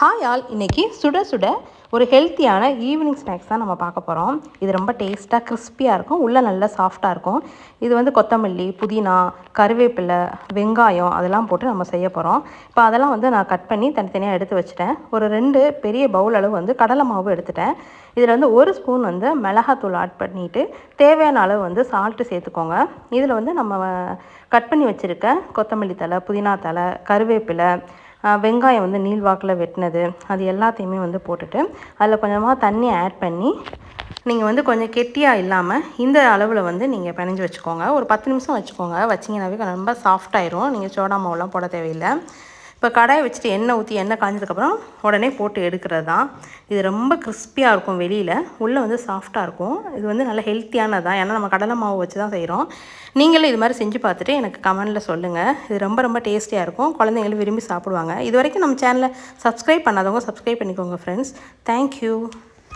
Hi all இன்றைக்கி சுட சுட ஒரு ஹெல்த்தியான ஈவினிங் ஸ்நாக்ஸ் தான் நம்ம பார்க்க போகிறோம் இது ரொம்ப டேஸ்ட்டாக கிறிஸ்பியாக இருக்கும். உள்ளே நல்லா சாஃப்டாக இருக்கும். இது வந்து கொத்தமல்லி புதினா கருவேப்பிலை வெங்காயம் அதெல்லாம் போட்டு நம்ம செய்ய போகிறோம் இப்போ அதெல்லாம் வந்து நான் கட் பண்ணி தனித்தனியாக எடுத்து வச்சுட்டேன். ஒரு ரெண்டு பெரிய பவுல் அளவு வந்து கடலை மாவு எடுத்துட்டேன். இதில் வந்து ஒரு ஸ்பூன் வந்து மிளகாத்தூள் ஆட் பண்ணிவிட்டு தேவையான அளவு வந்து சால்ட்டு சேர்த்துக்கோங்க. இதில் வந்து நம்ம கட் பண்ணி வச்சுருக்க கொத்தமல்லி தலை புதினா தலை கருவேப்பிலை வெங்காயம் வந்து நீள்வாக்கில் வெட்டினது அது எல்லாத்தையுமே வந்து போட்டுட்டு அதில் கொஞ்சமாக தண்ணி ஆட் பண்ணி நீங்கள் வந்து கொஞ்சம் கெட்டியாக இல்லாமல் இந்த அளவில் வந்து நீங்கள் பிணைஞ்சு வச்சுக்கோங்க. ஒரு பத்து நிமிஷம் வச்சுக்கோங்க. வச்சிங்கனாவே ரொம்ப சாஃப்டாயிரும் நீங்கள் சோடா மாவுலாம் போட தேவையில்லை. இப்போ கடாயை வச்சுட்டு எண்ணெய் ஊற்றி எண்ணெய் காஞ்சதுக்கப்புறம் உடனே போட்டு எடுக்கிறது தான் இது ரொம்ப கிறிஸ்பியாக இருக்கும் வெளியில். உள்ளே வந்து சாஃப்டாக இருக்கும். இது வந்து நல்ல ஹெல்த்தியானது தான் ஏன்னா நம்ம கடலை மாவு வச்சு தான் செய்கிறோம் நீங்களும் இது மாதிரி செஞ்சு பார்த்துட்டு எனக்கு கமெண்டில் சொல்லுங்கள் இது ரொம்ப ரொம்ப டேஸ்டியாக இருக்கும். குழந்தைங்களும் விரும்பி சாப்பிடுவாங்க. இது வரைக்கும் நம்ம சேனலை சப்ஸ்கிரைப் பண்ணாதவங்க சப்ஸ்கிரைப் பண்ணிக்கோங்க ஃப்ரெண்ட்ஸ் தேங்க்யூ